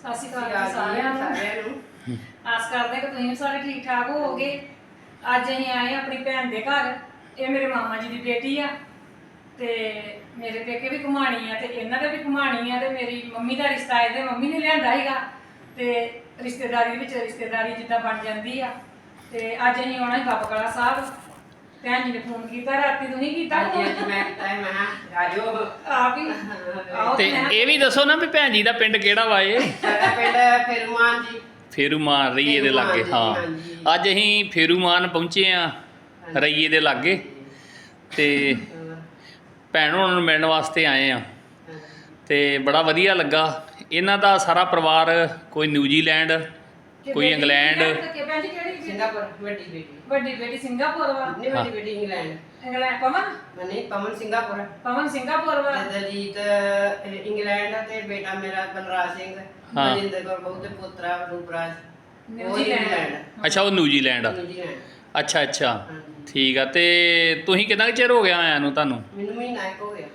ਸਤਿ ਸ਼੍ਰੀ ਅਕਾਲ ਜੀ ਸਾਰਿਆਂ ਨੂੰ। ਸਾਰਿਆਂ ਨੂੰ। ਆਸ ਕਰਦੇ ਕਿ ਤੁਸੀਂ ਸਾਰੇ ਠੀਕ ਠਾਕ ਹੋਵੋਗੇ। ਅੱਜ ਅਸੀਂ ਆਏ ਹਾਂ ਆਪਣੀ ਭੈਣ ਦੇ ਘਰ। ਇਹ ਮੇਰੇ ਮਾਮਾ ਜੀ ਦੀ ਬੇਟੀ ਆ ਤੇ ਮੇਰੇ ਪੇਕੇ ਵੀ ਘੁਮਾਣੀ ਆ ਤੇ ਇਹਨਾਂ ਦੇ ਵੀ ਘੁਮਾਣੀ ਆ ਤੇ ਮੇਰੀ ਮੰਮੀ ਦਾ ਰਿਸ਼ਤਾ ਇਹਦੇ ਮੰਮੀ ਨੇ ਲਿਆਂਦਾ ਸੀਗਾ। ਤੇ ਰਿਸ਼ਤੇਦਾਰੀ ਵਿੱਚ ਰਿਸ਼ਤੇਦਾਰੀ ਜਿੱਦਾਂ ਬਣ ਜਾਂਦੀ ਆ। ਤੇ ਅੱਜ ਅਸੀਂ ਆਉਣਾ ਹੈ ਕਲਾ ਸਾਹਿਬ। ਭੈਣ ਜੀ ਨੇ ਫੋਨ ਕੀਤਾ ਰਾਤੀ ਤੁਸੀਂ ਕੀਤਾ ਅੱਜ ਮੈਂ ਕੀਤਾ ਹੈ ਮੈਂ ਕਿਹਾ, ਆ ਜਾਓ। ਆਪ ਹੀ ਆਓ ਤੇ ਮੈਂ ਇਹ ਵੀ ਦੱਸੋ ਨਾ ਵੀ ਭੈਣ ਜੀ ਦਾ ਪਿੰਡ ਕਿਹੜਾ ਵਾ ਇਹ? ਸਾਡਾ ਪਿੰਡ ਫਿਰਮਾਨ ਜੀ। ਫੇਰੂਮਾਨ ਰਈਏ ਦੇ ਲਾਗੇ ਹਾਂ। ਹਾਂਜੀ। ਅੱਜ ਅਸੀਂ ਫੇਰੂਮਾਨ ਪਹੁੰਚੇ ਆ ਰਈਏ ਦੇ ਲਾਗੇ। ਤੇ ਭੈਣ ਹੋਣਾ ਨੂੰ ਮਿਲਣ ਵਾਸਤੇ ਆਏ ਆ ਤੇ ਬੜਾ ਵਧੀਆ ਲੱਗਾ। ਇਹਨਾਂ ਦਾ ਸਾਰਾ ਪਰਿਵਾਰ ਕੋਈ ਨਿਊਜ਼ੀਲੈਂਡ ਕੋਈ ਇੰਗਲੈਂਡ? ਕਿ ਭੈਣ ਜੀ ਕਿਹੜੀ ਬੇਟੀ? ਸਿੰਗਾਪੁਰ ਵੱਡੀ ਬੇਟੀ। ਵੱਡੀ ਬੇਟੀ ਸਿੰਗਾਪੁਰ ਵਾ? ਨਹੀਂ ਵੱਡੀ ਬੇਟੀ ਇੰਗਲੈਂਡ। ਇੰਗਲੈਂਡ ਪਵਨ? ਨਹੀਂ ਪਵਨ ਸਿੰਗਾਪੁਰ। ਪਵਨ ਸਿੰਗਾਪੁਰ ਵਾ? ਤੇ ਦਲਜੀਤ ਅਹ, ਇੰਗਲੈਂਡ ਤੇ ਬੇਟਾ ਮੇਰਾ ਬਲਰਾਜ ਸਿੰਘ ਹਾਂ। ਬਲਜਿੰਦਰ ਕੌਰ ਬਹੁਤ ਤੇ ਪੁੱਤਰਾ ਰੂਪਰਾਜ। ਉਹ ਨਿਊਜ਼ੀਲੈਂਡ। ਇੰਗਲੈਂਡ ਅੱਛਾ ਉਹ ਨਿਊਜ਼ੀਲੈਂਡ ਆ। ਨਿਊਜ਼ੀਲੈਂਡ ਅੱਛਾ ਅੱਛਾ। ਹਾਂਜੀ। ਠੀਕ ਆ ਤੇ ਤੁਸੀਂ ਕਿੰਨਾ ਕੁ ਚਿਰ ਹੋ ਗਿਆ ਆਇਆਂ ਨੂੰ ਤੁਹਾਨੂੰ? ਮੈਨੂੰ ਮਹੀਨਾ ਇੱਕ ਹੋ ਗਿਆ।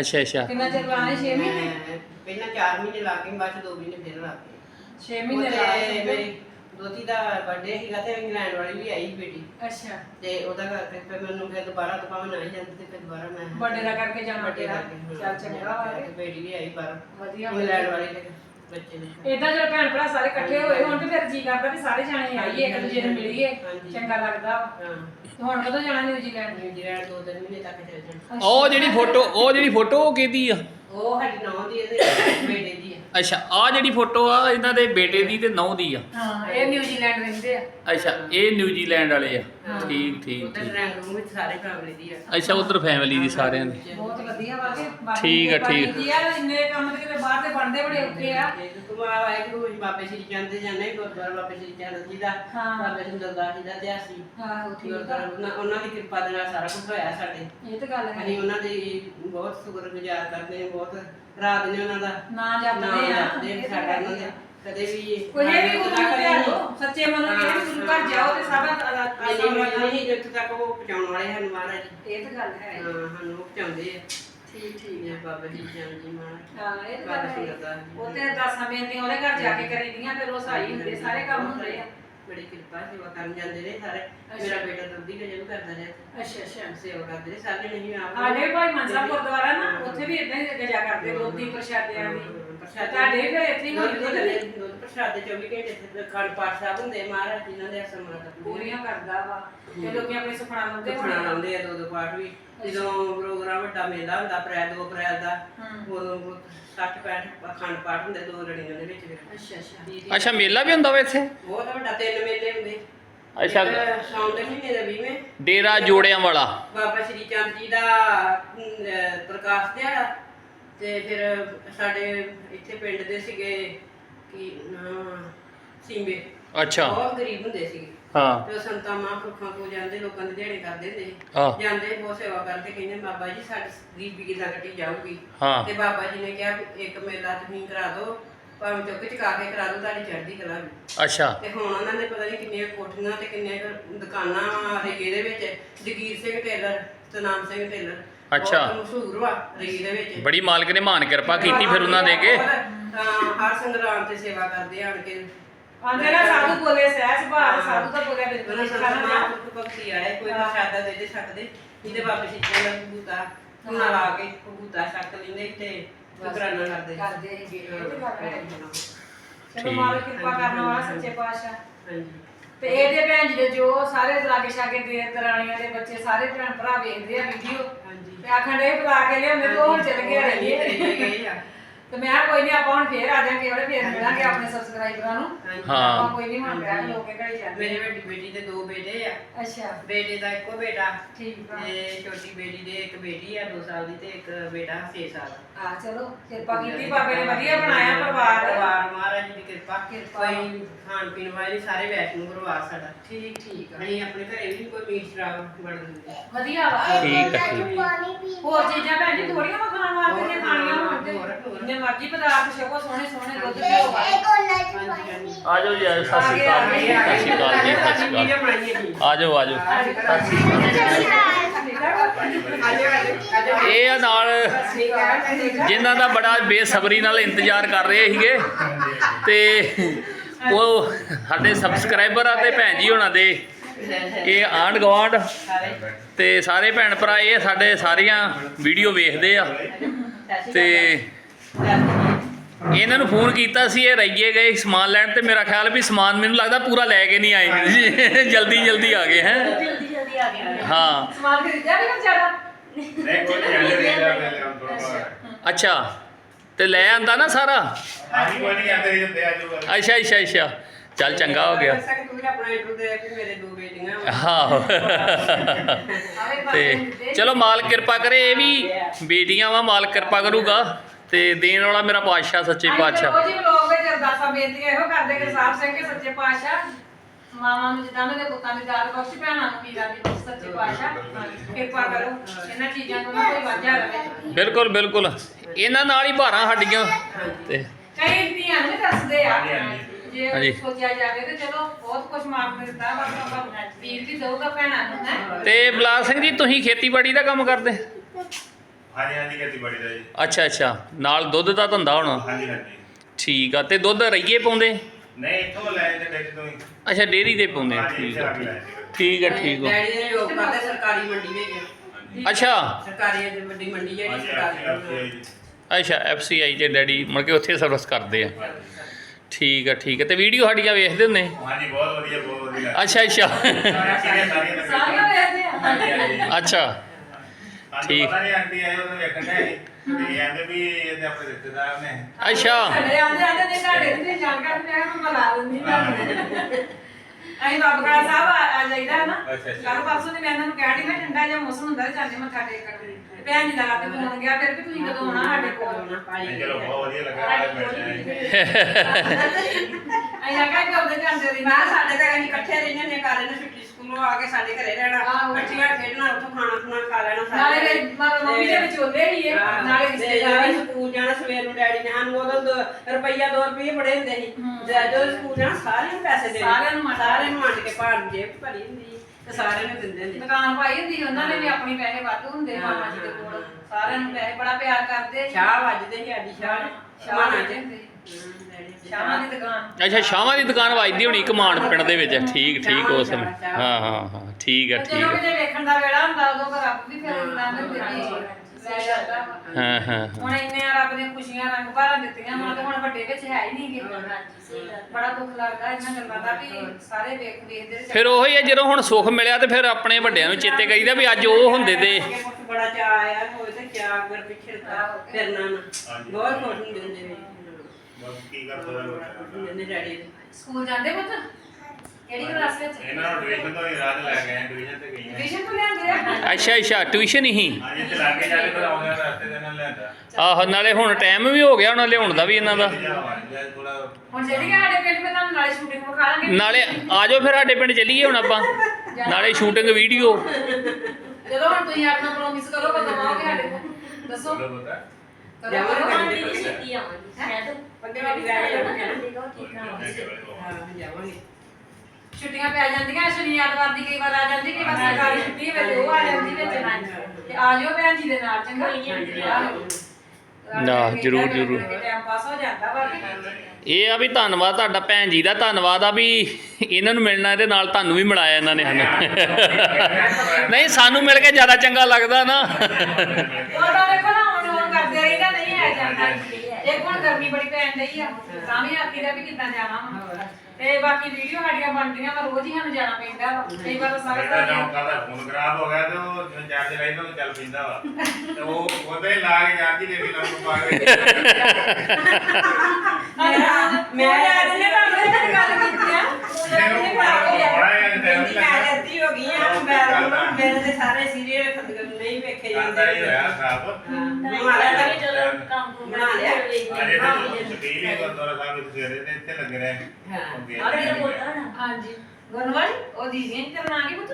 ਅੱਛਾ ਅੱਛਾ। ਕਿੰਨਾ ਚਿਰ ਲਾਣੇ 6 ਮਹੀਨੇ ਮੈਂ ਪਹਿਲਾਂ 4 ਮਹੀਨੇ ਲਾ ਕੇ ਬਾਅਦ 'ਚ ਦੋ ਮਹੀਨੇ ਫਿਰ ਲਾ ਕੇ। 6 ਮਹੀਨੇ ਲਾ ਉੱਥੇ ਮੇਰੀ ਦੋਤੀ ਦਾ ਬਰਥਡੇ ਸੀਗਾ ਤੇ ਇੰਗਲੈਂਡ ਵਾਲੀ ਵੀ ਆਈ ਬੇਟੀ। ਅੱਛਾ। ਤੇ ਉਹਦਾ ਕਰਕੇ ਫਿਰ ਮੈਨੂੰ ਫਿਰ ਦੁਬਾਰਾ ਤੋਂ ਭਾਵੇਂ ਨਾ ਹੀ ਜਾਂਦੀ ਤੇ ਫਿਰ ਦੁਬਾਰਾ ਮੈਂ ਵੱਡੇ ਦਾ ਕਰਕੇ ਜਾਣਾ ਵੱਡੇ ਪਿਆ ਕਰਕੇ ਚੱਲ ਚੰਗਾ ਵਾ ਤੇ। ਬੇਟੀ ਵੀ ਆਈ ਪਰ ਵਧੀਆ ਇੰਗਲੈਂਡ ਵਾਲੀ ਦੇ ਬੱਚੇ ਨੇ ਇਦਾਂ ਜਦੋਂ ਭੈਣ ਭਰਾ ਸਾਰੇ ਇਕੱਠੇ ਹੋਏ ਹੋਣ ਤੇ ਫਿਰ ਜੀ ਕਰਦਾ ਵੀ ਸਾਰੇ ਜਾਣੇ ਆਈਏ ਇੱਕ ਦੂਜੇ ਨੂੰ ਮਿਲੀਏ। ਹਾਂਜੀ। ਚੰਗਾ ਲੱਗਦਾ। ਵਾ ਹਾਂ। ਤੇ ਹੁਣ ਕਦੋਂ ਜਾਣਾ ਨਿਊਜ਼ੀਲੈਂਡ? ਨਿਊਜ਼ੀਲੈਂਡ ਦੋ ਤਿੰਨ ਮਹੀਨੇ ਤੱਕ ਚੱਲ ਜਾਣਾ। ਉਹ ਜਿਹੜੀ ਫੋਟੋ ਉਹ ਜਿਹੜੀ ਫੋਟੋ ਉਹ ਕਿਹਦੀ ਆ? ਉਹ ਸਾਡੀ ਨੌਂ ਦੀ ਇਹਦੇ ਬੇਟੇ ਦੀ ਹੈ ਅੱਛਾ ਆ ਜਿਹੜੀ ਫੋਟੋ ਆ ਇਹਨਾਂ ਦੇ ਬੇਟੇ ਦੀ ਤੇ ਨੌਂ ਦੀ ਆ। ਹਾਂ ਇਹ ਨਿਊਜ਼ੀਲੈਂਡ ਰਹਿੰਦੇ ਆ। ਅੱਛਾ ਇਹ ਨਿਊਜ਼ੀਲੈਂਡ ਵਾਲੇ ਆ। ਠੀਕ ਠੀਕ ਉਹਦੇ ਠੀਕ। ਰੂਮ ਵਿੱਚ ਸਾਰੇ ਫੈਮਿਲੀ ਦੀ ਹੈ ਅੱਛਾ ਉਧਰ ਫੈਮਿਲੀ ਦੀ ਸਾਰਿਆਂ ਦੀ। ਬਹੁਤ ਵਧੀਆ ਵਾ। ਕੇ ਬਾਕੀ ਠੀਕ ਆ, ਕਿਰਪਾ ਠੀਕ। ਆ। ਇੰਨੇ ਕੰਮ ਤੇ ਕਿਤੇ ਬਾਹਰ ਦੇ ਬਣਦੇ ਬੜੇ ਔਖੇ ਆ। ਕੁਮਾਰ ਵਾਹਿਗੁਰੂ ਜੀ ਬਾਬੇ ਸ਼੍ਰੀ ਚੰਦ ਦੇ ਜਾਂਦੇ ਗੁਰਦੁਆਰਾ ਬਾਬੇ ਸ਼੍ਰੀ ਚੰਦ ਜੀ ਦਾ ਹਾਂ। ਬਾਬੇ ਸੁੰਦਰਦਾਸ ਜੀ ਦਾ ਇਤਿਹਾਸੀ ਹਾਂ। ਉਹ ਠੀਕ ਆ। ਗੁਰਦੁਆਰਾ ਉਹਨਾਂ ਉਹਨਾਂ ਦੀ ਕਿਰਪਾ ਦੇ ਨਾਲ ਸਾਰਾ ਕੁਝ ਹੋਇਆ ਸਾਡੇ। ਇਹ ਤਾਂ ਗੱਲ ਹੈ। ਅਸੀਂ ਉਹਨਾਂ ਦੀ ਬਹੁਤ ਸ਼ੁਕਰਗੁਜ਼ਾਰ ਕਰਦੇ ਹਾਂ ਬਹੁਤ ਰਾਤ ਨੇ ਉਹਨਾਂ ਦਾ ਨਾ ਜਪਦੇ ਆ। ਇਹ ਤਾਂ ਸਾਡਾ ਹੈ ਉਹਨਾਂ ਹੀ ਦੇ ਆ। ਕਦੇ ਵੀ ਕੋਈ ਵੀ ਗੁਰੂ ਕਦੇ ਦੇ ਆਲੋ ਸੱਚੇ ਮਨੋਂ ਕਿ ਇਹ ਵੀ ਗੁਰੂ ਘਰ ਜਾਓ ਤੇ ਸਾਰਾ ਅਸੀਂ ਆਸਾਨ ਨਹੀਂ ਜਿੱਥੇ ਤੱਕ ਉਹ ਪਹੁੰਚਾਉਣ ਵਾਲੇ ਹਨ ਮਹਾਰਾਜ। ਇਹ ਤਾਂ ਗੱਲ ਹੈ। ਹਾਂ ਸਾਨੂੰ ਉਹ ਪਹੁੰਚਾਉਂਦੇ ਆ। ਠੀਕ ਠੀਕ। ਇਹ ਬਾਬਾ ਜੀ ਚੰਦ ਜੀ ਮਹਾਰਾਜ। ਹਾਂ ਇਹ ਤਾਂ ਗੱਲ ਹੈ। ਉਹ ਤੇ ਦਾਸਾਂ ਬੇਨਤੀਆਂ ਉਹਦੇ ਘਰ ਜਾ ਕੇ ਕਰੀਦੀਆਂ ਫਿਰ ਉਹ ਸਹੀ ਹੁੰਦੇ ਸਾਰੇ ਕੰਮ ਹੁੰਦੇ ਆ। ਬੜੀ ਕਿਰਪਾ ਸੇਵਾ ਕਰਨ ਜਾਂਦੇ ਨੇ ਸਾਰੇ। ਮੇਰਾ ਬੇਟਾ ਜਦੋਂ ਕਰਦਾ ਰਿਹਾ। ਅੱਛਾ ਅੱਛਾ। ਸੇਵਾ ਕਰਦੇ ਨੇ ਸਾਰੇ ਨਹੀਂ ਆਪ ਸਾਡੇ ਭਾਈ ਮਨਸਾ ਗੁਰਦੁਆਰਾ ਨਾ ਉੱਥੇ ਵੀ ਇਦਾਂ ਹੀ ਗਜਾ ਕਰਦੇ ਰੋਟੀ ਪ੍ਰਸ਼ਾਦਿਆਂ ਦੀ ਪ੍ਰਸ਼ਾਦੇ ਤੁਹਾਡੇ ਫਿਰ ਇੱਥੇ ਹੀ ਹੁੰਦੇ ਨੇ। ਪ੍ਰਸ਼ਾਦੇ 24 ਘੰਟੇ ਤੇ ਖੰਡ ਪਾਠ ਸਾਹਿਬ ਹੁੰਦੇ ਮਹਾਰਾਜ ਜਿਨ੍ਹਾਂ ਦੇ ਅਸਲ ਮਰਦਾ ਪੂਰੀਆਂ ਕਰਦਾ ਵਾ। ਤੇ ਲੋਕੀ ਆਪਣੇ ਸੁਪਨਾ ਲਾਉਂਦੇ ਦੇਖਣਾ ਲਾਉਂਦੇ ਆ ਦੋ ਦੋ ਪਾਠ ਵੀ। ਜਦੋਂ ਪ੍ਰੋਗਰਾਮ ਵੱਡਾ ਮੇਲਾ ਹੁੰਦਾ ਅਪ੍ਰੈਲ 2 ਅਪ੍ਰੈਲ ਦਾ ਹੂੰ। ਉਦੋਂ 60 65 ਖੰਡ ਪਾਠ ਹੁੰਦੇ ਦੋ ਲੜੀਆਂ ਦੇ ਵਿੱਚ ਫਿਰ। ਅੱਛਾ ਅੱਛਾ। ਦੀ- ਅੱਛਾ ਮੇਲਾ ਵੀ ਹੁੰਦਾ ਵਾ ਇੱਥੇ? ਬਹੁਤ ਵੱਡਾ ਤਿੰਨ ਮੇਲੇ ਹੁੰਦੇ। ਅੱਛਾ। ਇੱਕ ਸਾਉਣ ਦੇ ਮਹੀਨੇ ਦਾ 20ਵੇਂ ਡੇਰਾ ਜੋੜਿਆਂ ਵਾਲਾ। ਬਾਬਾ ਸ਼੍ਰੀ ਚੰਦ ਜੀ ਦਾ ਅਮ, ਅਹ, ਪ੍ਰਕਾਸ਼ ਦਿਹਾੜਾ। ਤੇ ਫਿਰ ਸਾਡੇ ਇੱਥੇ ਪਿੰਡ ਦੇ ਸੀਗੇ ਕੀ ਨਾਂ, ਸੀਂਬੇ। ਅੱਛਾ। ਬਹੁਤ ਗਰੀਬ ਹੁੰਦੇ ਸੀਗੇ ਹਾਂ। ਤੇ ਉਹ ਸੰਤਾਂ ਮਹਾਂਪੁਰਖਾਂ ਕੋਲ ਜਾਂਦੇ ਲੋਕਾਂ ਦੇ ਦਿਹਾੜੇ ਕਰਦੇ ਹੁੰਦੇ ਸੀ। ਹਾਂ। ਜਾਂਦੇ ਬਹੁਤ ਸੇਵਾ ਕਰਦੇ ਕਹਿੰਦੇ ਬਾਬਾ ਜੀ ਸਾਡੀ ਗਰੀਬੀ ਕਿੱਦਾਂ ਕੱਟੀ ਜਾਊਗੀ? ਹਾਂ। ਤੇ ਬਾਬਾ ਜੀ ਨੇ ਕਿਹਾ ਵੀ ਇੱਕ ਮੇਲਾ ਤੁਸੀਂ ਕਰਾ ਦਿਓ ਭਾਵੇਂ ਚੁੱਕ ਚੁਕਾ ਕੇ ਕਰਾ ਦਿਓ ਤੁਹਾਡੀ ਚੜ੍ਹਦੀ ਕਲਾ ਵੀ। ਅੱਛਾ। ਤੇ ਹੁਣ ਉਹਨਾਂ ਨੇ ਪਤਾ ਨਹੀਂ ਕਿੰਨੀਆਂ ਕੋਠੀਆਂ ਤੇ ਕਿੰਨੀਆਂ ਕੁ ਦੁਕਾਨਾਂ ਰੇਗੇ ਦੇ ਵਿੱਚ ਜਗੀਰ ਸਿੰਘ ਟੇਲਰ ਸਿੰਘ ਟੇਲਰ। ਅੱਛਾ। ਬਹੁਤ ਮਸ਼ਹੂਰ ਵਾ ਰੇਗੇ ਦੇ ਵਿੱਚ। ਬੜੀ ਮਾਲਕ ਨੇ ਮਾਨ ਕਿਰਪਾ ਕੀਤੀ ਫਿਰ ਉਹਨਾਂ ਦੇ ਕੇ ਤਾਂ ਹਰ ਸੰਗਰਾਮ ਤੇ ਸੇਵਾ ਕਰਦੇ ਆਣ ਕੇ ਆਂਦੇ ਨਾ ਸਾਧੂ ਬੋਲੇ ਸਹਿ ਸੁਭਾਅ ਸਾਧੂ ਦਾ ਬੋਲਿਆ ਬਿਲਕੁਲ ਉਹਨਾਂ ਨਹੀਂ ਸੰਤਾਂ ਖਾਣਾ ਮਹਾਂਪੁਰਖ ਭਗਤੀ ਆਏ ਕੋਈ ਪ੍ਰਸ਼ਾਦਾ ਦੇ ਦੇ ਸਕਦੇ ਇਹਦੇ ਬਾਬੇ ਸਿੱਖੇ ਦਾ ਬੂਤਾ ਉਹਨਾਂ ਲਾ ਕੇ ਬੂਤਾ ਛੱਕ ਲੈਂਦੇ ਤੇ ਗੁਜਰਾਨਾ ਕਰਦੇ ਕਰਦੇ ਹੈਗੇ, ਇਹ ਤਾਂ ਗੱਲ ਹੈ। ਚਲੋ ਠੀਕ। ਮਾਲਕ ਕਿਰਪਾ ਕਰਨ ਵਾਲਾ ਸੱਚੇ ਪਾਤਸ਼ਾਹ। ਹਾਂਜੀ। ਤੇ ਇਹਦੇ ਭੈਣ ਜੀ ਦੇ ਜੋ ਸਾਰੇ ਲਾਗੇ ਛਾਗੇ ਦੇ ਦਰਾਣੀਆਂ ਦੇ ਬੱਚੇ ਸਾਰੇ ਭੈਣ ਭਰਾ ਵੇਖਦੇ ਆ ਵੀਡੀਓ ਹਾਂਜੀ। ਤੇ ਆਖਣ ਦੇ ਬੁਲਾ ਕੇ ਲਿਆਉਂਦੇ ਤੇ ਉਹ ਹੁਣ ਚੱਲ ਗਏ ਚਲੇ ਰਹੀਏ ਗਏ ਆ। ਤੇ ਮੈਂ ਕਿਹਾ ਕੋਈ ਨਹੀਂ ਆਪਾਂ ਹੁਣ ਫੇਰ ਆ ਜਾਾਂਗੇ ਉਹਦੇ ਫੇਰ ਮਿਲਾਂਗੇ ਆਪਣੇ ਸਬਸਕ੍ਰਾਈਬਰਾਂ ਨੂੰ। ਹਾਂ। ਆਪਾਂ ਕੋਈ ਨਹੀਂ ਹੁਣ ਬੈਠ ਲੋਕੇ ਘੜੀ ਜਾਂਦੇ ਮੇਰੇ ਵੱਡੀ ਬੇਟੀ ਦੇ ਦੋ ਬੇਟੇ ਆ। ਅੱਛਾ। ਬੇਟੇ ਦਾ ਇੱਕੋ ਬੇਟਾ ਠੀਕ ਆ। ਤੇ ਛੋਟੀ ਬੇਟੀ ਦੇ ਇੱਕ ਬੇਟੀ ਆ 2 ਸਾਲ ਦੀ ਤੇ ਇੱਕ ਬੇਟਾ 6 ਸਾਲ ਦਾ। ਆ ਚਲੋ ਕਿਰਪਾ ਕੀਤੀ ਬਾਬੇ ਨੇ ਵਧੀਆ ਬਣਾਇਆ ਪਰਿਵਾਰ। ਪਰਿਵਾਰ ਮਹਾਰਾਜ ਦੀ ਕਿਰਪਾ। ਕਿਰਪਾ। ਕੋਈ ਖਾਣ ਪੀਣ ਵਾਲੀ ਸਾਰੇ ਵੈਸ਼ਨੂ ਪਰਿਵਾਰ ਸਾਡਾ। ਠੀਕ ਠੀਕ ਆ। ਅਸੀਂ ਆਪਣੇ ਘਰੇ ਵੀ ਨੀ ਕੋਈ ਮੀਟ ਸ਼ਰਾਬ ਬਣ ਦਿੰਦੇ। ਵਧੀਆ ਵਾ। ਠੀਕ ਆ ਠੀਕ ਹੋਰ ਚੀਜ਼ਾਂ ਭੈਣ ਜੀ ਥੋੜੀਆਂ ਵਾ ਖਾਣ ਵਾਸਤੇ ਜੇ ਹੋਰ, ਖਾਣੀਆਂ ਹੋਣ ਤੇ। ਹੋਰ, ਹੋਰ। ਜਿੰਨੇ ਮਰਜ਼ੀ ਪਦਾਰਥ ਛਕੋ ਸੋਹਣੇ ਸੋਹਣੇ ਦੁੱਧ ਘਿਓ ਵਾਲੇ ਹਾਂਜੀ ਹਾਂਜੀ। ਆ ਜਾਓ ਜੀ ਆ ਜਾਓ, ਸਤਿ ਸ਼੍ਰੀ ਅਕਾਲ ਜੀ। ਸਤਿ ਸ਼੍ਰੀ ਅਕਾਲ ਜੀ ਸਤਿ ਸ਼੍ਰੀ ਅਕਾਲ। ਬਣਾਈਏ ਜੀ ਆ ਜਾਓ ਆ ਜਾਓ ਸਤਿ ਸ਼੍ਰੀ ਅਕਾਲ। ਇਹ ਆ ਨਾਲ ਜਿਨ੍ਹਾਂ ਦਾ ਬੜਾ ਬੇਸਬਰੀ ਨਾਲ ਇੰਤਜ਼ਾਰ ਕਰ ਰਹੇ ਸੀਗੇ। ਤੇ ਉਹ ਸਾਡੇ ਸਬਸਕ੍ਰਾਈਬਰ ਆ ਤੇ ਭੈਣ ਜੀ ਹੋਣਾ ਦੇ ਇਹ ਗੁਆਂਢ ਸਾਰੇ ਤੇ ਸਾਰੇ ਭੈਣ ਭਰਾ ਇਹ ਸਾਡੇ ਸਾਰੀਆਂ ਵੀਡੀਓ ਵੇਖਦੇ ਆ। ਤੇ ਇਹਨਾਂ ਨੂੰ ਫੋਨ ਕੀਤਾ ਸੀ ਇਹ ਰਈਏ ਗਏ ਸਮਾਨ ਲੈਣ ਤੇ ਮੇਰਾ ਖਿਆਲ ਵੀ ਸਮਾਨ ਮੈਨੂੰ ਲੱਗਦਾ ਪੂਰਾ ਲੈ ਕੇ ਨਹੀਂ ਆਏ। ਜਲਦੀ ਜਲਦੀ ਆ ਗਏ ਹੈ। ਜਲਦੀ ਜਲਦੀ ਆ ਗਿਆ ਹਾਂ। ਸਮਾਨ ਖਰੀਦਿਆ ਵੀ ਵਿਚਾਰਾ ਨਹੀਂ ਕੋਈ ਨਹੀਂ ਆਂਦੇ ਨਹੀਂ ਜਾਂਦੇ ਲੈ ਆਉਂ ਥੋੜਾ ਅੱਛਾ। ਤੇ ਲੈ ਆਂਦਾ ਨਾ ਸਾਰਾ? ਹਾਂਜੀ ਕੋਈ ਨਹੀਂ ਆਂਦੇ ਨਹੀਂ ਹੁੰਦੇ ਆਜੋ ਅੱਛਾ ਅੱਛਾ ਅੱਛਾ। ਚੱਲ ਚੰਗਾ ਹੋ ਗਿਆ। ਸਕ ਤੂੰ ਵੀ ਆਪਣਾ ਇੰਟਰਵਿਊ ਦੇ ਵੀ ਮੇਰੇ ਦੋ ਬੇਟੀਆਂ ਵਾਂ। ਹਾਂ ਆਵੇ ਤੇ ਚਲੋ ਮਾਲ ਕਿਰਪਾ ਕਰੇ ਇਹ ਵੀ ਬੇਟੀਆਂ ਵਾ ਮਾਲ ਕਿਰਪਾ ਕਰੂਗਾ। ਤੇ ਦੇਣ ਵਾਲਾ ਮੇਰਾ ਪਾਤਸ਼ਾਹ ਸੱਚੇ ਪਾਤਸ਼ਾਹ। ਹੀ ਵਲੋਗ ਵਿੱਚ ਅਰਦਾਸਾਂ ਬੇਨਤੀਆਂ ਇਹੋ ਕਰਦੇ ਕਿ ਸਾਹਿਬ ਸਿੰਘ ਕੇ ਸੱਚੇ ਪਾਤਸ਼ਾਹ। ਮਾਵਾਂ ਨੂੰ ਜਿੱਦਾਂ ਉਹਨਾਂ ਦੇ ਪੁੱਤਾਂ ਦੀ ਦਾਤ ਬਖਸ਼ ਭੈਣਾਂ ਨੂੰ ਵੀਰਾਂ ਦੀ ਬਖਸ਼ ਸੱਚੇ ਪਾਤਸ਼ਾਹ ਕਿਰਪਾ ਕਰੋ ਇਹਨਾਂ ਚੀਜ਼ਾਂ ਤੋਂ ਨਾ ਕੋਈ ਵਾਂਝਾ ਰਵੇ ਬਿਲਕੁਲ ਬਿਲਕੁਲ। ਇਹਨਾਂ ਨਾਲ ਹੀ ਭਾਰਾਂ ਸਾਡੀਆਂ ਤੇ ਕਈ ਧੀਆਂ ਨੂੰ ਦੱਸਦੇ ਆ। ਜੇ। ਸੋਚਿਆ ਜਾਵੇ ਤੇ ਚਲੋ ਬਹੁਤ ਕੁਝ ਮਾਰਕ ਦਿੱਤਾ ਬਸ ਆਪਾਂ ਵੀਰ ਵੀ ਦਊਗਾ ਭੈਣਾਂ ਨੂੰ ਹੈ? ਤੇ ਬਲਾਸ ਸਿੰਘ ਜੀ ਤੁਸੀਂ ਖੇਤੀਬਾੜੀ ਦਾ ਕੰਮ ਕਰਦੇ? ਹਾਂਜੀ ਹਾਂਜੀ ਖੇਤੀਬਾੜੀ ਦਾ ਜੀ। ਅੱਛਾ ਅੱਛਾ। ਨਾਲ ਦੁੱਧ ਦਾ ਧੰਦਾ ਹੋਣਾ। ਹਾਂਜੀ ਹਾਂਜੀ। ਠੀਕ ਆ ਤੇ ਦੁੱਧ ਰਈਏ ਪਾਉਂਦੇ? ਨਹੀਂ ਇੱਥੋਂ ਲੈ ਜਾਂਦੇ ਡੇਟ ਤੋਂ ਹੀ। ਅੱਛਾ ਡੇਅਰੀ ਤੇ ਪਾਉਂਦੇ ਆ, ਹਾਂਜੀ ਠੀਕ ਇੱਥੇ ਆ ਆ ਕੇ ਲੈ ਜਾਂਦੇ। ਠੀਕ ਆ ਠੀਕ ਆ। ਡੈਡੀ ਨੇ ਜੋਬ ਕਰਦੇ ਸਰਕਾਰੀ ਮੰਡੀ ਵਿੱਚ। ਅੱਛਾ। ਸਰਕਾਰੀ ਜਿਹੜੀ ਵੱਡੀ ਮੰਡੀ ਜਿਹੜੀ ਹਾਂਜੀ ਸਰਕਾਰੀ ਆਪੇ ਜੀ ਅੱਛਾ ਐਫਸੀਆਈ ਤੇ ਡੈਡੀ ਮੁੜ ਕੇ ਉੱਥੇ ਸਰਵਿਸ ਕਰਦੇ ਆ। ਠੀਕ ਆ ਠੀਕ ਆ। ਤੇ ਵੀਡੀਓ ਸਾਡੀਆਂ ਵੇਖਦੇ ਹੁੰਦੇ? ਹਾਂਜੀ ਬਹੁਤ ਵਧੀਆ ਬਹੁਤ ਵਧੀਆ। ਅੱਛਾ ਅੱਛਾ। ਸਾਰੀਆਂ ਸਾਰੀਆਂ ਸਾਰੀਆਂ ਵੇਖਦੇ ਆ। ਹਾਂਜੀ ਹਾਂਜੀ। ਅੱਛਾ। ਠੀਕ ਠੀਕ। ਪਤਾ ਨਹੀਂ ਆਂਟੀ ਆਏ ਉਹਨੂੰ ਵੇਖਣ ਦੇ ਤੇ ਕਹਿੰਦੇ ਵੀ ਇਹਦੇ ਆਪਣੇ ਰਿਸ਼ਤੇਦਾਰ ਨੇ। ਅੱਛਾ। ਸਾਡੇ ਆਂਦੇ ਆਂਦੇ ਨੇ ਸਾਡੇ ਦੀ ਜਾਣਕਾਰੀ ਮੈਂ ਕਿਹਾ ਮੈਂ ਲਾ ਦਿੰਦੀ ਤੁਹਾਨੂੰ ਅਸੀਂ ਬਾਬਾ ਸਾਹਿਬ ਆ ਆ ਜਾਈਦਾ ਹੈ ਨਾ ਅੱਛਾ, ਅੱਛਾ। ਕੱਲ ਪਰਸੋਂ ਦੀ ਮੈਂ ਇਹਨਾਂ ਨੂੰ ਕਹਿ ਰਹੀ ਮੈਂ ਠੰਡਾ ਜਿਹਾ ਮੌਸਮ ਹੁੰਦਾ ਤੇ ਜਾਂਦੇ ਮੱਥਾ ਟੇਕਣ ਤੇ ਭੈਣ ਜੀ ਦਾ ਰੱਬ ਫੋਨ ਗਿਆ ਫਿਰ ਵੀ ਤੁਸੀਂ ਕਦੋਂ ਆਉਣਾ ਸਾਡੇ ਕੋਲ? ਨਹੀਂ, ਚਲੋ ਬਹੁਤ ਵਧੀਆ ਲੱਗਾ ਅੱਜ ਮਿਲ ਜਾਏ ਅਸੀਂ ਆਖਿਆ ਕਿ ਉਹਦੇ ਜਾਂਦੇ ਰਹੀ ਮੈਂ ਸਾਡੇ ਤਾਂ ਅਸੀਂ ਇਕੱਠੇ ਰਹਿੰਦੇ ਨੇ ਘਰ ਨੇ ਛੁੱਟੀ ਸਕੂਲੋਂ ਆ ਕੇ ਸਾਡੇ ਘਰੇ ਰਹਿਣਾ ਆਹੋ। ਇਕੱਠੀਆਂ ਖੇਡਣਾ ਉੱਥੋਂ ਖਾਣਾ ਖੁਣਾ ਖਾ ਲੈਣਾ ਨਾਲੇ ਸਾਰੇ ਫਿਰ ਮ- ਮੰਮੀ ਦੇ ਵਿਚੋਲੇ ਹੀ ਹੈ ਹਾਂ, ਨਾਲੇ ਤੇ ਰਿਸ਼ਤੇਦਾਰ ਜਦੋਂ ਸਕੂਲ ਜਾਣਾ ਸਵੇਰ ਨੂੰ ਡੈਡੀ ਨੇ ਸਾਨੂੰ ਉਦੋਂ ਦੋ- ਰੁਪਈਆ 2 ਰੁਪਏ ਬੜੇ ਹੁੰਦੇ ਸੀ। ਜਦੋਂ ਸਕੂਲ ਜਾਣਾ ਸਾਰਿਆਂ ਨੂੰ ਪੈਸੇ ਦੇਣੇ। ਸਾਰਿਆਂ ਨੂੰ ਵੰਡ- ਸਾਰਿਆਂ ਨੂੰ ਵੰਡ ਕੇ ਭਾਣ ਜੇਬ ਭਰੀ ਹੁੰਦੀ ਸੀ ਤੇ ਸਾਰਿਆਂ ਨੂੰ ਦਿੰਦੇ ਹੁੰਦੇ ਸੀ। ਦੁਕਾਨ ਪਾਈ ਹੁੰਦੀ ਸੀ, ਉਹਨਾਂ ਨੇ ਵੀ ਆਪਣੀ ਪੈਸੇ ਵਾਧੂ ਹੁੰਦੇ ਮਾਮਾ ਜੀ ਦੇ ਕੋਲ। ਸਾਰਿਆਂ ਨੂੰ ਪੈਸੇ ਬੜਾ ਪਿਆਰ ਕਰਦੇ ਚਾਹ ਵੱਜਦੇ ਸੀ ਸਾਡੀ ਚਾਹ ਸ਼ਾਮਾਂ ਮਾਣਾ ਦੇ ਚ ਹੁੰਦੇ ਹਮ, ਦੀ ਸ਼ਾਮਾਂ ਦੀ ਦੁਕਾਨ। ਅੱਛਾ ਸ਼ਾਮਾਂ ਦੀ ਦੁਕਾਨ ਵੱਜਦੀ ਹੋਣੀ ਕਮਾਂਡ ਪਿੰਡ ਦੇ ਵਿੱਚ। ਠੀਕ ਠੀਕ ਉਸ ਸਮੇਂ। ਹਾਂ ਹਾਂ ਹਾਂ ਠੀਕ ਆ ਠੀਕ ਜਦੋਂ ਆ। ਕਿਤੇ ਵੇਖਣ ਦਾ ਵੇਲਾ ਹੁੰਦਾ ਉਦੋਂ ਫਿਰ ਰੱਬ ਵੀ ਫਿਰ ਇੰਨਾ ਨੇ ਦਿੱਤੀ ਲੈ ਜਾਂਦਾ ਵਾ। ਹਾਂ ਹਾਂ ਹਾਂ। ਹੁਣ ਇੰਨੇ ਰੱਬ ਨੇ ਖੁਸ਼ੀਆਂ ਰੰਗ ਭਾਰਾਂ ਦਿੱਤੀਆਂ ਹੁਣ ਤੇ ਹੁਣ ਵੱਡੇ ਵਿੱਚ ਹੈ ਹੀ ਨਹੀਂ ਗੇ। ਹਾਂਜੀ ਸਹੀ ਗੱਲ ਬੜਾ ਦੁੱਖ ਲੱਗਦਾ ਇਹਨਾਂ ਗੱਲਾਂ ਦਾ ਵੀ ਸਾਰੇ ਵੇਖ ਵੇਖਦੇ ਤੇ ਫਿਰ ਉਹੀ ਆ ਜਦੋਂ ਹੁਣ ਸੁੱਖ ਮਿਲਿਆ ਤੇ ਫਿਰ ਆਪਣੇ ਵੱਡਿਆਂ ਨੂੰ ਚੇਤੇ ਕਰੀਦਾ ਵੀ ਅੱਜ ਉਹ ਹੁੰਦੇ ਤੇ। ਬੜਾ ਚਾਅ ਆਇਆ ਹੋਏ ਤੇ ਚਾਅ ਅਗਰ ਪਿੱਛੇ ਤਾਂ ਫਿਰਨਾ ਨਾ। ਹਾਂਜੀ। ਬਹੁਤ ਖੁਸ਼ ਹੁੰਦੇ ਹੁੰਦੇ ਨੇ। ਬਸ ਕੀ ਕਰ ਸਕਦਾ ਹੁੰਦੇ ਡੈਡੀ ਸਕੂਲ ਜਾਂਦੇ ਪੁੱਤ? ਕਿਹੜੀ ਕਲਾਸ ਵਿੱਚ? ਇਹਨਾਂ ਨੂੰ ਡਿਵੀਜ਼ਨ ਤੋਂ ਹੀ ਰਾਜ ਲੈ ਗਏ ਡਿਵੀਜ਼ਨ ਤੇ ਗਈਆਂ। ਟਿਊਸ਼ਨ ਤੋਂ ਲਿਆਂਦੇ ਆ? ਅੱਛਾ ਅੱਛਾ ਟਿਊਸ਼ਨ ਹੀ। ਹਾਂਜੀ ਇੱਥੇ ਲਾਗੇ ਜਾ ਕੇ ਫਿਰ ਆਉਂਦੇ ਆ ਰਸਤੇ ਦੇ ਨਾਲ ਲੈਂਦਾ ਆਹੋ ਨਾਲੇ ਹੁਣ ਟਾਈਮ ਵੀ ਹੋ ਗਿਆ ਹੁਣ ਲਿਆਉਣ ਦਾ ਵੀ ਇਹਨਾਂ ਦਾ। ਥੋੜਾ ਹੁਣ ਜਿਹੜੀ ਕਿ ਸਾਡੇ ਪਿੰਡ ਵਿੱਚ ਤੁਹਾਨੂੰ ਨਾਲੇ ਸ਼ੂਟਿੰਗ ਵਿਖਾ ਲਾਂਗੇ ਨਾਲੇ ਆਜੋ ਫਿਰ ਸਾਡੇ ਪਿੰਡ ਚੱਲੀਏ ਹੁਣ ਆਪਾਂ। ਨਾਲੇ ਸ਼ੂਟਿੰਗ ਵੀਡੀਓ ਜਦੋਂ ਹੁਣ ਤੁਸੀਂ ਆਪਣਾ ਪ੍ਰੋਮਿਸ ਕਰੋ ਕਦੋਂ ਆਓਗੇ ਸਾਡੇ ਕੋਲ। ਦੱਸੋ। ਥੋੜਾ ਬਤਾ ਕਦੋਂ ਜਾਵਾਂਗੇ। ਆਓਗੇ? ਆਂਟੀ ਦੀ ਛੇਤੀ ਆਵਾਂਗੀ ਸ਼ਾਇਦ ਵਾਲੀ ਰਹਿ ਹਾਂ। ਜਾਵਾਂਗੇ ਛੁੱਟੀਆਂ ਪੈ ਜਾਂਦੀਆਂ ਸ਼ਨੀ ਐਤਵਾਰ ਦੀ ਕਈ ਵਾਰ ਆ ਜਾਂਦੀ ਕਈ ਵਾਰ ਸਰਕਾਰੀ ਛੁੱਟੀ ਵਿੱਚ ਉਹ ਆ ਜਾਂਦੀ ਵਿੱਚ। ਤੇ ਆ ਜਾਓ ਭੈਣ ਜੀ ਦੇ ਨਾਲ ਚੰਗਾ? ਨੀ ਜ਼ਰੂਰ, ਜ਼ਰੂਰ। ਟਾਈਮ ਪਾਸ ਹੋ ਜਾਂਦਾ ਵਾ। ਇਹ ਆ ਵੀ ਧੰਨਵਾਦ ਤੁਹਾਡਾ ਭੈਣ ਜੀ ਦਾ ਧੰਨਵਾਦ ਆ ਵੀ ਇਹਨਾਂ ਨੂੰ ਮਿਲਣਾ ਇਹਦੇ ਨਾਲ ਤੁਹਾਨੂੰ ਵੀ ਮਿਲਾਇਆ ਇਹਨਾਂ ਨੇ। ਸਾਨੂੰ ਨਹੀਂ ਸਾਨੂੰ ਮਿਲ ਕੇ ਜ਼ਿਆਦਾ ਚੰਗਾ ਲੱਗਦਾ ਨਾ। ਉਹਦਾ ਦੇਖੋ ਨਾ ਹੁਣ ਹੁਣ ਕਰਦੇ ਰਹੀਦਾ ਨਹੀਂ ਆ ਜਾਂਦਾ। ਇੱਕ ਹੁਣ ਗਰਮੀ ਬੜੀ ਪੈਣ ਡਈ ਆ ਤਾਂ ਵੀ ਆਖੀਦਾ ਵੀ ਕਿੱਦਾਂ ਜਾਣਾ ਵਾ। ਤੇ ਬਾਕੀ ਵੀਡੀਓ ਸਾਡੀਆਂ ਬਣਦੀਆਂ ਵਾ ਰੋਜ਼ ਹੀ ਸਾਨੂੰ ਜਾਣਾ ਪੈਂਦਾ ਵਾ ਕਈ ਵਾਰ ਸਾਰੇ ਮੇਰਾ ਸਾਰੇ ਨੌਕਾ ਦਾ ਫੋਨ ਖਰਾਬ ਹੋ ਗਿਆ ਤੇ ਉਹ ਜਦੋਂ ਚਾਰਜ ਲਾਈ ਤਾਂ ਚੱਲ ਪੈਂਦਾ ਵਾ ਤੇ ਉਹ ਉਹਦੇ ਲਾ ਕੇ ਹੀ ਦੇ ਵੀ ਲੱਗ ਪਾ ਕੇ ਮੈਂ ਅੱਜ ਨੇ ਤੁਹਾਨੂੰ ਇਹ ਗੱਲ ਕੀਤੀ ਆ ਮੈਨੂੰ ਬੜਾ ਇਹ ਟਾਈਮ ਮੈਂ ਰੱਦੀ ਹੋ ਗਈ ਆ ਮੈਂ ਮੇਰੇ ਤੇ ਸਾਰੇ ਸੀਰੀਅਲ ਨਹੀਂ ਵੇਖੇ ਜਾਂਦਾ ਹੀ ਜਾਂਦੇ ਹੋਇਆ ਖਰਾਬ ਬਣਾ ਲਿਆ ਤਾਂ ਚਲੋ ਕੰਮ ਕੁਮ ਬਣਾ ਲਿਆ? ਅਜੇ ਤਾਂ ਛੁੱਟੀ ਨਹੀਂ ਗੁਰਦੁਆਰਾ ਸਾਹਿਬ ਵਿੱਚ ਸਵੇਰੇ ਤੇ ਇੱਥੇ ਲੱਗ ਰਹੇ ਹਾਂ। ਆ ਨਾ ਹਾਂਜੀ। ਗੁਰਨਵਾਲ ਉਹ ਦੀਦੀਆਂ ਹੀ ਤੇਰਾ ਨਾਂ ਕੀ ਪੁੱਤ।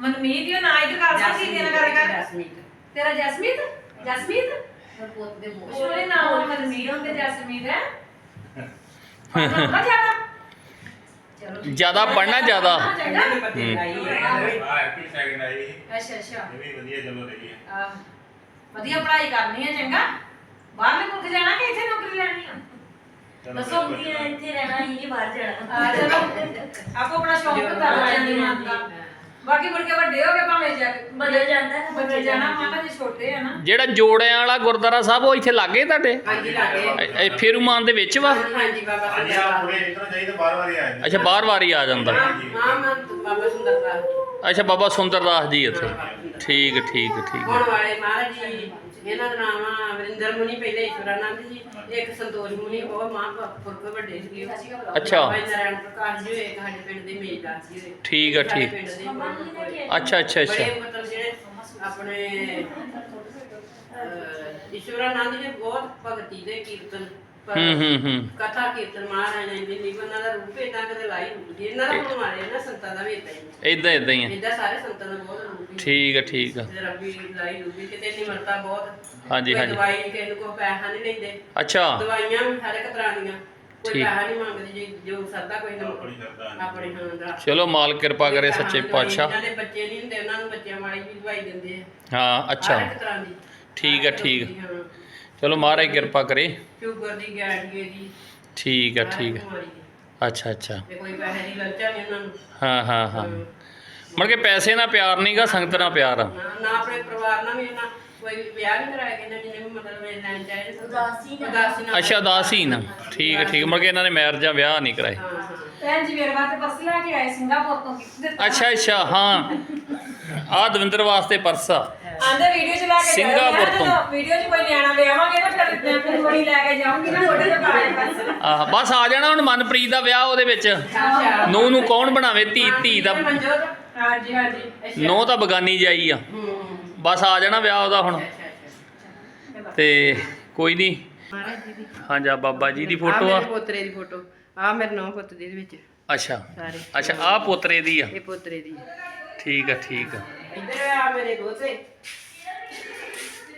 ਮਨਮੀਤ ਦੀ ਨਾਂ ਇਧਰ ਕਰ ਸਕਦੀ ਦੀਦੀਆਂ ਨਾਲ ਗੱਲ। ਕਰ ਜਸਮੀਤ। ਤੇਰਾ ਜਸਮੀਤ? ਜਸਮੀਤ? ਪਰ ਪੁੱਤ ਦੇ ਬਹੁਤ ਸੋਹਣੇ ਨਾਮ ਉਹ ਮਨਮੀਤ ਹੁੰਦੇ ਜਸਮੀਤ ਹੈ? ਪੜ੍ਹਨਾ ਜ਼ਿਆਦਾ ਜ਼ਿਆਦਾ ਪੜ੍ਹਨਾ ਜ਼ਿਆਦਾ। ਹੈਪੀ ਸੈਕਿੰਡ ਆਈ ਅੱਛਾ ਅੱਛਾ। ਇਹ ਵੀ ਵਧੀਆ ਚੱਲੋ ਰਹੀ ਹੈ ਆਹ, ਵਧੀਆ ਪੜ੍ਹਾਈ ਕਰਨੀ ਹੈ ਚੰਗਾ। ਬਾਹਰਲੇ ਮੁਲਕ ਜਾਣਾ ਕਿ ਇੱਥੇ ਨੌਕਰੀ ਲੈਣੀ ਆ? ਦੱਸੋ ਕਿ ਇੱਥੇ ਰਹਿਣਾ ਹੀ ਨਹੀਂ ਬਾਹਰ ਜਾਣਾ। ਆ ਚਲੋ ਆਪੋ ਆਪਣਾ ਸ਼ੌਂਕ ਹੁੰਦਾ ਬੱਚਿਆਂ ਦੀ ਮਾਂ ਦਾ ਬਾਕੀ ਮੁੜ ਕੇ ਵੱਡੇ ਹੋ ਕੇ ਭਾਵੇਂ ਜਾ ਬਦਲ ਜਾਂਦਾ ਨਾ ਬਦਲ ਜਾਣਾ ਮਾਤਾ ਜੀ ਛੋਟੇ ਆ ਨਾ। ਜਿਹੜਾ ਜੋੜਿਆਂ ਵਾਲਾ ਗੁਰਦੁਆਰਾ ਸਾਹਿਬ ਉਹ ਇੱਥੇ ਲਾਗੇ ਤੁਹਾਡੇ? ਹਾਂਜੀ ਲਾਗੇ ਇਹ- ਇਹ ਫੇਰੂਮਾਨ ਦੇ ਵਿੱਚ ਵਾ? ਹਾਂਜੀ ਬਾਬਾ ਹਾਂਜੀ ਆ ਪੂਰੇ ਨਿਕਲਣਾ ਚਾਹੀਦਾ ਬਾਰ ਵਾਰ ਹੀ ਆ ਜਾਂਦੇ। ਅੱਛਾ ਬਾਰ ਵਾਰ ਹੀ ਆ ਜਾਂਦਾ। ਹਾਂ ਹਾਂ ਮਾਂ ਬਾਬਾ ਸੁੰਦਰ ਦਾ ਅੱਛਾ ਬਾਬਾ ਸੁੰਦਰਦਾਸ ਜੀ ਇੱਥੇ। ਠੀਕ ਠੀਕ ਠੀਕ। ਹੋਣ ਵਾਲੇ ਮਹਾਰਾਜ ਜੀ ਇਹਨਾਂ ਦਾ ਨਾਮ ਆ ਵਰਿੰਦਰ ਮੁਨੀ ਪਹਿਲੇ ਈਸ਼ਵਰਾਨੰਦ ਜੀ ਇੱਕ ਸੰਤੋਸ਼ ਮੁਨੀ ਉਹ ਮਹਾਂਪੁਰਖ ਵੱਡੇ ਸੀਗੇ ਅੱਛਾ। ਜੀ ਨਾਰਾਇਣ ਪ੍ਰਕਾਸ਼ ਜੀ ਹੋਏ ਇੱਕ ਸਾਡੇ ਪਿੰਡ ਦੇ ਮੇਜਦਾਰ ਜੀ ਹੋਏ ਠੀਕ ਆ, ਸਾਡੇ ਠੀਕ। ਪਿੰਡ ਦੇ ਮਹਾਂਪੁਰਖ। ਅੱਛਾ ਅੱਛਾ ਅੱਛਾ ਬੜੇ ਮਤਲਬ ਜਿਹੜੇ ਆਪਣੇ ਅਹ, ਈਸ਼ਵਰਾਨੰਦ ਜੀ ਬਹੁਤ ਭਗਤੀ ਦੇ ਕੀਰਤਨ ਪਰ ਹੂੰ ਹੂੰ ਹੂੰ। ਕਥਾ ਕੀਰਤਨ ਮਹਾਰਾਜ ਨੇ ਨਿਭ ਉਹਨਾਂ ਦਾ ਰੂਪ ਇਦਾਂ ਕਦੇ ਲਾਈ ਹੁੰਦੀ ਇਹਨਾਂ ਦਾ ਹੋਣ ਵਾਲੇ ਨਾ ਸੰਤਾਂ ਦਾ ਵੀ ਇਦਾਂ ਹੀ। ਇਦਾਂ ਇਦਾਂ ਹੀ ਆ। ਇਦਾਂ ਸਾਰੇ ਸੰਤਾਂ ਦਾ ਬਹੁਤ ਰੂਪ ਹੀ ਠੀਕ ਆ ਠੀਕ ਆ। ਤੇ ਰੱਬੀ ਲਾਈ ਰੂਪੀ ਕਿਤੇ ਨਿਮਰਤਾ ਬਹੁਤ। ਹਾਂਜੀ, ਕੋਈ ਹਾਂਜੀ। ਦਵਾਈ ਨੀ, ਕਿਸੇ ਨੂੰ ਕੋਈ ਪੈਸਾ ਨਹੀਂ ਲੈਂਦੇ। ਅੱਛਾ। ਦਵਾਈਆਂ ਵੀ ਹਰ ਇੱਕ ਤਰ੍ਹਾਂ ਦੀਆਂ। ਕੋਈ ਠੀਕ। ਪੈਸਾ ਨਹੀਂ ਮੰਗਦੇ ਜੀ ਜੋ ਸਰਦਾ ਕੋਈ ਨਾ। ਆਪਣੀ ਸ਼ਰਧਾ ਨਾਲ। ਆਪਣੀ ਹਾਂ ਦਾ। ਚਲੋ ਮਾਲ ਕਿਰਪਾ ਕਰੇ ਸੱਚੇ ਪਾਤਸ਼ਾਹ। ਜਿਹਨਾਂ ਦੇ ਬੱਚੇ ਨਹੀਂ ਹੁੰਦੇ ਉਹਨਾਂ ਨੂੰ ਬੱਚਿਆਂ ਵਾਲੀ ਵੀ ਦਵਾਈ ਦਿੰਦੇ ਆ। ਹਾਂ ਅੱਛਾ। ਹਰ ਇੱਕ ਤਰ੍ਹਾਂ ਦੀ। ਠੀਕ ਇੱਕ ਠੀਕ ਹਾਂ। ਚਲੋ ਮਹਾਰਾਜ ਕਿਰਪਾ ਕਰੇ। ਸ਼ੂਗਰ ਦੀ ਗੈਂਡੀਏ ਦੀ ਠੀਕ ਆ ਠੀਕ ਆ। ਅੱਛਾ ਅੱਛਾ। ਤੇ ਕੋਈ ਪੈਸੇ ਦੀ ਲਲਚਾ ਨਹੀਂ ਉਹਨਾਂ ਨੂੰ। ਹਾਂ ਹਾਂ ਹਾਂ। ਮਤਲਬ ਕਿ ਪੈਸੇ ਨਾਲ ਪਿਆਰ ਨਹੀਂਗਾ ਸੰਗਤ ਨਾਲ ਪਿਆਰ ਆ। ਨਾ ਨਾ ਆਪਣੇ ਪਰਿਵਾਰ ਨਾਲ ਵੀ ਉਹਨਾਂ ਕੋਈ ਵਿਆਹ ਨਹੀਂ ਕਰਾਇਆ ਕਹਿੰਦੇ ਜਿਹਨੇ ਵੀ ਮਤਲਬ ਇਹ ਲੈਣ ਚਾਹੀਦੇ ਉਦਾਸੀ ਨਾਲ। ਉਦਾਸੀ ਨਾਲ। ਅੱਛਾ ਉਦਾਸੀ ਨਾ ਠੀਕ ਆ ਠੀਕ ਆ। ਮਤਲਬ ਕਿ ਇਹਨਾਂ ਨੇ ਮੈਰਿਜਾਂ ਵਿਆਹ ਨਹੀਂ ਕਰਾਏ। ਹਾਂ ਹਾਂ। ਭੈਣ ਜੀ ਮੇਰੇ ਵਾਸਤੇ ਪਰਸ ਲੈ ਕੇ ਆਏ ਸਿੰਗਾਪੁਰ ਤੋਂ। ਦਿੱਤਾ ਅੱਛਾ ਅੱਛਾ ਹਾਂ। ਆ ਦਵਿੰਦਰ ਵਾਸਤੇ ਪਰਸ ਆ। ਆਂਦੇ ਵੀਡੀਓ ਚ ਲੈ ਕੇ ਸਿੰਗਾਪੁਰ ਤੋਂ। ਵੀਡੀਓ ਚ ਕੋਈ ਨਿਆਣਾ ਵਿਆਹਾਂਗੇ ਨਾ ਫਿਰ ਮੈਂ ਆਪਣੀ ਕੁੜੀ ਲੈ ਕੇ ਜਾਊਂਗੀ ਨਾ ਉਹਦੇ ਤੇ ਪਾ ਆਹ ਬਸ ਆ ਜਾਣਾ ਹੁਣ ਮਨਪ੍ਰੀਤ ਦਾ ਵਿਆਹ ਉਹਦੇ ਵਿੱਚ। ਅੱਛਾ। ਨੂੰ ਨੂੰ ਕੌਣ ਬਣਾਵੇ? ਧੀ ਧੀ ਦਾ। ਮਨਜੋਤ ਹਾਂਜੀ ਹਾਂਜੀ। ਨੋ ਤਾਂ ਬਗਾਨੀ ਜਾਈ ਆ। ਹੂੰ। ਬਸ ਆ ਜਾਣਾ ਵਿਆਹ ਉਹਦਾ ਹੁਣ। ਅੱਛਾ ਅੱਛਾ ਤੇ ਕੋਈ ਨਹੀਂ ਮਹਾਰਾਜ ਜੀ ਦੀ ਹਾਂਜੀ ਆ ਬਾਬਾ ਜੀ ਦੀ ਆਹ ਫੋਟੋ ਆ। ਮੇਰੇ ਪੋਤਰੇ ਦੀ ਫੋਟੋ। ਆ ਮੇਰੇ ਨੌ ਪੁੱਤ ਦੀ ਇਹਦੇ ਵਿੱਚ। ਅੱਛਾ। ਸਾਰੇ। ਅੱਛਾ ਆ ਪੋਤਰੇ ਦੀ ਆ। ਇਹ ਪੋਤਰੇ ਦੀ ਠੀਕ ਆ ਠੀਕ ਆ। ਇੱਧਰ ਆ ਮੇਰੇ ਦੋਤੇ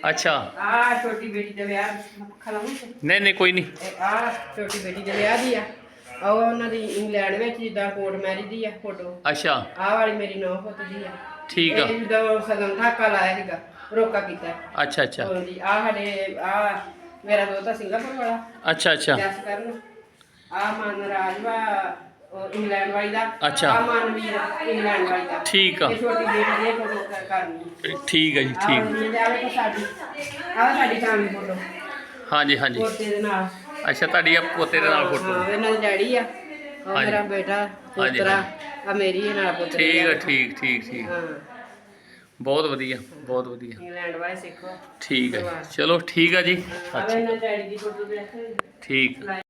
ਅੱਛਾ। ਆ ਛੋਟੀ ਬੇਟੀ ਦਾ ਵਿਆਹ ਖਲਾਉਂ ਨਹੀਂ ਨਹੀਂ ਕੋਈ ਨਹੀਂ। ਆ ਛੋਟੀ ਬੇਟੀ ਦੇ ਵਿਆਹ ਦੀ ਆ। ਆ ਉਹਨਾਂ ਦੀ ਇੰਗਲੈਂਡ ਵਿੱਚ ਜਿੱਦਾਂ ਕੋਰਟ ਮੈਰਿਜ ਦੀ ਆ ਫੋਟੋ। ਅੱਛਾ। ਆ ਵਾਲੀ ਮੇਰੀ ਨੌ ਪੁੱਤ ਦੀ ਆ। ਠੀਕ ਆ। ਇਹ ਜਦੋਂ ਸਗਨ ਠਾਕਾ ਲਾਇਆ ਸੀਗਾ ਰੋਕਾ ਕੀਤਾ। ਅੱਛਾ ਅੱਛਾ। ਹਾਂਜੀ ਆ ਸਾਡੇ ਆ ਮੇਰਾ ਦੋਤਾ ਸਿੰਗਾਪੁਰ ਵਾਲਾ। ਅੱਛਾ ਅੱਛਾ। ਜਸ ਕਰਨ। ਆ ਮਨ ਰਾਜਵਾ ਇੰਗਲੈਂਡ ਵਾਲੀ ਦਾ ਅੱਛਾ। ਆ ਮਨਵੀਰ ਇੰਗਲੈਂਡ ਵਾਲੀ ਦਾ। ਠੀਕ ਆ। ਇਹ ਛੋਟੀ ਬੇਟੀ ਦੀ ਫੋਟੋ ਕਰਨੀ ਠੀਕ ਆ ਜੀ ਆ ਠੀਕ। ਜੀ ਆ ਵੇਖੋ ਸਾਡੀ ਆ ਸਾਡੀ ਫੈਮਿਲੀ ਫੋਟੋ ਹਾਂਜੀ ਹਾਂਜੀ। ਪੋਤੇ ਦੇ ਨਾਲ। ਅੱਛਾ ਤੁਹਾਡੀ ਆ ਪੋਤੇ ਦੇ ਨਾਲ ਫੋਟੋ ਹਾਂ ਇਹਨਾਂ ਦਾ ਡੈਡੀ ਆ। ਉਹ ਹਾਂਜੀ। ਮੇਰਾ ਬੇਟਾ ਹਾਂਜੀ, ਪੁੱਤਰਾ ਆ ਮੇਰੀ ਇਹ ਨਾਲ ਪੁੱਤਰੀ ਠੀਕ ਆ ਠੀਕ ਠੀਕ ਠੀਕ। ਹਾਂ। ਬਹੁਤ ਵਧੀਆ ਬਹੁਤ ਵਧੀਆ। ਇੰਗਲੈਂਡ ਵਾਲੇ ਸਿੱਖੋ। ਠੀਕ ਹੈ ਜੀ। ਚਲੋ ਠੀਕ ਆ ਜੀ। ਆ ਇਹਨਾਂ ਡੈਡੀ ਦੀ ਫੋਟੋ ਦੇਖ। ਠੀਕ